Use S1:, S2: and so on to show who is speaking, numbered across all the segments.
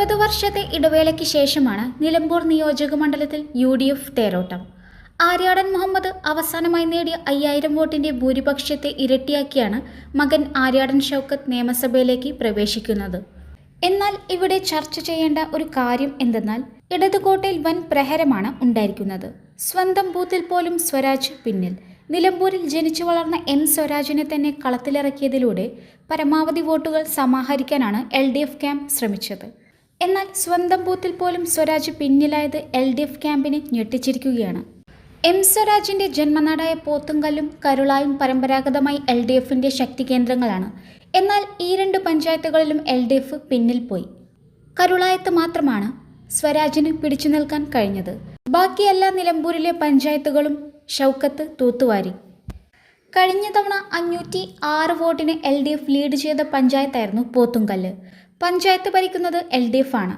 S1: ഒൻപത് വർഷത്തെ ഇടവേളയ്ക്ക് ശേഷമാണ് നിലമ്പൂർ നിയോജക മണ്ഡലത്തിൽ യു ഡി എഫ് തേരോട്ടം. ആര്യാടൻ മുഹമ്മദ് അവസാനമായി നേടിയ അയ്യായിരം വോട്ടിന്റെ ഭൂരിപക്ഷത്തെ ഇരട്ടിയാക്കിയാണ് മകൻ ആര്യാടൻ ഷൗക്കത്ത് നിയമസഭയിലേക്ക് പ്രവേശിക്കുന്നത്. എന്നാൽ ഇവിടെ ചർച്ച ചെയ്യേണ്ട ഒരു കാര്യം എന്തെന്നാൽ ഇടതുകോട്ടയിൽ വൻ പ്രഹരമാണ് ഉണ്ടായിരിക്കുന്നത്. സ്വന്തം ബൂത്തിൽ പോലും സ്വരാജ് പിന്നിൽ. നിലമ്പൂരിൽ ജനിച്ചു വളർന്ന എം സ്വരാജിനെ തന്നെ കളത്തിലിറക്കിയതിലൂടെ പരമാവധി വോട്ടുകൾ സമാഹരിക്കാനാണ് എൽ ഡി എഫ് ക്യാമ്പ് ശ്രമിച്ചത്. എന്നാൽ സ്വന്തം ബൂത്തിൽ പോലും സ്വരാജ് പിന്നിലായത് എൽ ഡി എഫ് ക്യാമ്പിനെ ഞെട്ടിച്ചിരിക്കുകയാണ്. എം സ്വരാജിന്റെ ജന്മനാടായ പോത്തുങ്കല്ലും കരുളായും പരമ്പരാഗതമായി എൽ ഡി എഫിന്റെ ശക്തി കേന്ദ്രങ്ങളാണ്. എന്നാൽ ഈ രണ്ട് പഞ്ചായത്തുകളിലും എൽ ഡി എഫ് പിന്നിൽ പോയി. കരുളായത്ത് മാത്രമാണ് സ്വരാജിന് പിടിച്ചു നിൽക്കാൻ കഴിഞ്ഞത്. ബാക്കി എല്ലാ നിലമ്പൂരിലെ പഞ്ചായത്തുകളും ഷൗക്കത്ത് തൂത്തുവാരി. കഴിഞ്ഞ തവണ അഞ്ഞൂറ്റി ആറ് വോട്ടിന് എൽ ഡി എഫ് ലീഡ് ചെയ്ത പഞ്ചായത്തായിരുന്നു പോത്തുങ്കല്ല്. പഞ്ചായത്ത് ഭരിക്കുന്നത് എൽ ഡി എഫ് ആണ്.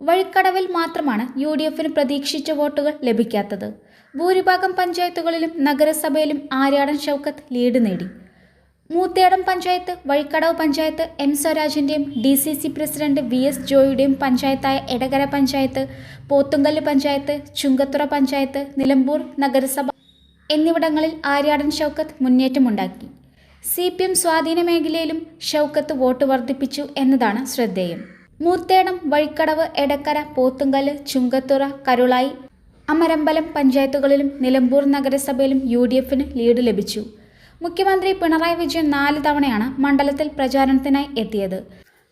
S1: വഴിക്കടവിൽ മാത്രമാണ് യു ഡി എഫിന് പ്രതീക്ഷിച്ച വോട്ടുകൾ ലഭിക്കാത്തത്. ഭൂരിഭാഗം പഞ്ചായത്തുകളിലും നഗരസഭയിലും ആര്യാടൻ ഷൗക്കത്ത് ലീഡ് നേടി. Moothedam panchayat Vazhikkadavu panchayat M സ്വരാജിന്റെയും D C C president V S ജോയിയുടെയും പഞ്ചായത്തായ എടകര പഞ്ചായത്ത് പോത്തുങ്കല്ല് പഞ്ചായത്ത് ചുങ്കത്തുറ പഞ്ചായത്ത് നിലമ്പൂർ നഗരസഭ എന്നിവിടങ്ങളിൽ ആര്യാടൻ ഷൗക്കത്ത് മുന്നേറ്റമുണ്ടാക്കി. സി പി എം സ്വാധീന മേഖലയിലും ഷൗക്കത്ത് വോട്ട് വർദ്ധിപ്പിച്ചു എന്നതാണ് ശ്രദ്ധേയം. മൂർത്തേടം വഴിക്കടവ് എടക്കര പോത്തുങ്കൽ ചുങ്കത്തുറ കരുളായി അമരമ്പലം പഞ്ചായത്തുകളിലും നിലമ്പൂർ നഗരസഭയിലും യു ഡി എഫിന് ലീഡ് ലഭിച്ചു. മുഖ്യമന്ത്രി പിണറായി വിജയൻ നാല് തവണയാണ് മണ്ഡലത്തിൽ പ്രചാരണത്തിനായി എത്തിയത്.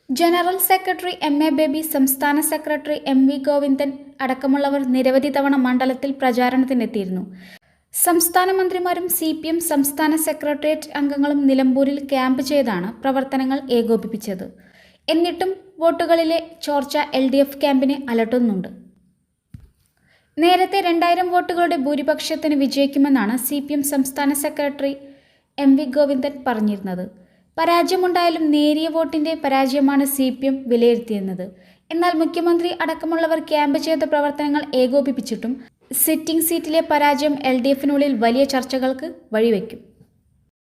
S1: General secretary M A Baby സംസ്ഥാന സെക്രട്ടറി എം വി ഗോവിന്ദൻ അടക്കമുള്ളവർ നിരവധി തവണ മണ്ഡലത്തിൽ പ്രചാരണത്തിനെത്തിയിരുന്നു. സംസ്ഥാന മന്ത്രിമാരും സി പി എം സംസ്ഥാന സെക്രട്ടേറിയറ്റ് അംഗങ്ങളും നിലമ്പൂരിൽ ക്യാമ്പ് ചെയ്താണ് പ്രവർത്തനങ്ങൾ ഏകോപിപ്പിച്ചത്. എന്നിട്ടും വോട്ടുകളിലെ ചോർച്ച എൽ ഡി എഫ് ക്യാമ്പിനെ അലട്ടുന്നുണ്ട്. നേരത്തെ രണ്ടായിരം വോട്ടുകളുടെ ഭൂരിപക്ഷത്തിന് വിജയിക്കുമെന്നാണ് സി പി എം സംസ്ഥാന സെക്രട്ടറി എം വി ഗോവിന്ദൻ പറഞ്ഞിരുന്നത്. പരാജയമുണ്ടായാലും നേരിയ വോട്ടിന്റെ പരാജയമാണ് സി പി എം വിലയിരുത്തിയിരുന്നത് എന്നാൽ മുഖ്യമന്ത്രി അടക്കമുള്ളവർ ക്യാമ്പ് ചെയ്ത പ്രവർത്തനങ്ങൾ ഏകോപിപ്പിച്ചിട്ടും സിറ്റിംഗ് സീറ്റിലെ പരാജയം എൽ ഡി എഫിനുള്ളിൽ വലിയ ചർച്ചകൾക്ക് വഴിവെക്കും.